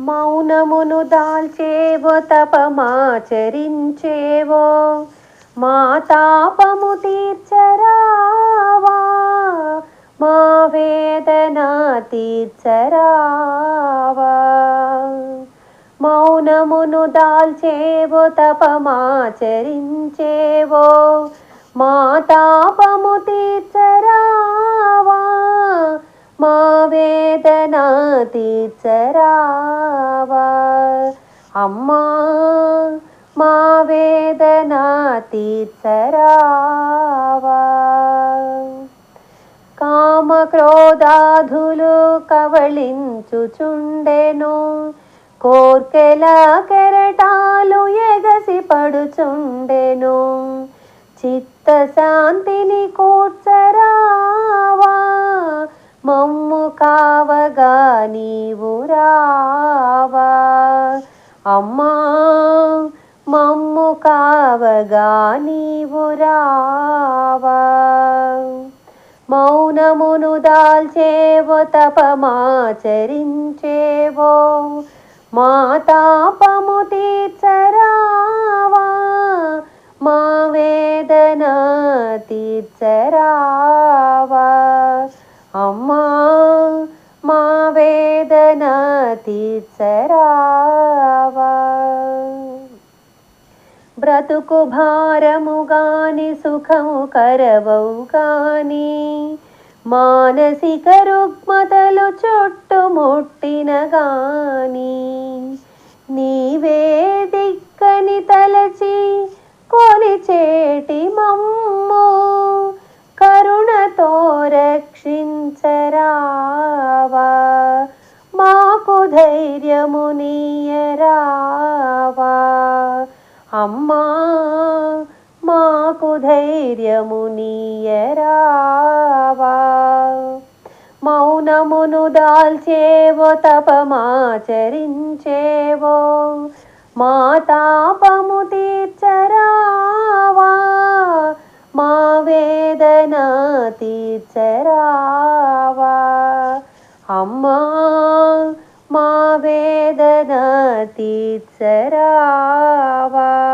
మౌనమును దాల్చేవో తపమాచరించేవో. మా తాపము తీర్చరావా మా వేదన తీర్చరావా. మౌనమును దాల్చేవో తపమాచరించేవో. మా తాపము తీర్చరావా మా వేద తీర్చరావా అమ్మా మా వేదన తీర్చరావా కామ క్రోధాధులు కవళించుచుండెను కోర్కెల కెరటాలు ఎగసి పడుచుండెను చిత్త నీవు రావా. అమ్మా మమ్ము కావగా నీవు రావా. మౌనమును దాల్చేవో తపమాచరించేవో. మా తాపము తీర్చరావా. మా వేదన తీర్చరావా. తీర్చరావా బ్రతుకు భారము గాని సుఖము కరవవు గాని మానసిక రుగ్మతలు చుట్టుముట్టిన గాని నీవే దిక్కని తలచి కొలిచేటి మమ్మ మాకు ధైర్యము నీయరావా? అమ్మా మాకు ధైర్యము నీయరావా? మౌనమును దాల్చేవో తపమాచరించేవో మా తాపము తీర్చరావా? మా వేదన తీర్చరావా? అమ్మా मा वेदनातीत्सरा वा